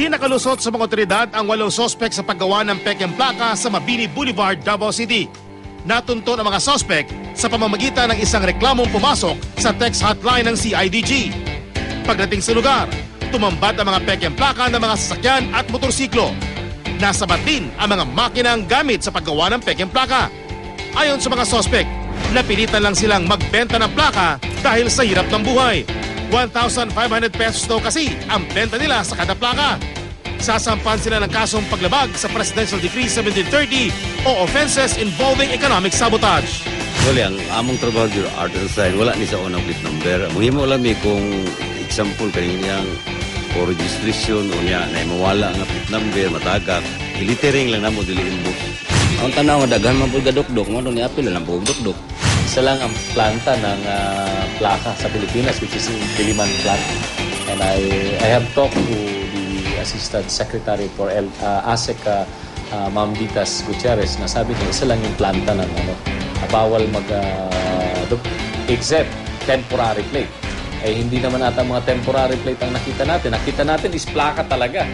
Di nakalusot sa mga otoridad ang walong sospek sa paggawa ng peking plaka sa Mabini Boulevard, Davao City. Natunto ang mga sospek sa pamamagitan ng isang reklamong pumasok sa text hotline ng CIDG. Pagdating sa lugar, tumambad ang mga peking plaka ng mga sasakyan at motorsiklo. Nasabat din ang mga makinang gamit sa paggawa ng peking plaka. Ayon sa mga sospek, napilitan lang silang magbenta ng plaka dahil sa hirap ng buhay. 1,500 pesos daw kasi ang benta nila sa kada plaka. Sasampan sila ng kasong paglabag sa Presidential Decree 1730 o offenses involving economic sabotage. Wala, ang among trabaho dito, art and sign, wala ni sa unang plate number. Muhimo lang mi kung example kaniyang o registration o niya na mawala ang plate number, matagak. Ilitering lang namo dili inbox. Ang tanaw daghan man pud gadukdok mo ni apil lang pud dukdok. Isa lang ang planta ng ah, plaka sa Pilipinas, which is in Diliman plant. And I, I have talked to Assistant Secretary for L, uh, ASEC, uh, uh, Ma'am Ditas Gutierrez, na sabi niya, isa lang yung planta ng ano, bawal mag, uh, except temporary plate. Eh, hindi naman ata mga temporary plate ang nakita natin. Nakita natin is plaka talaga.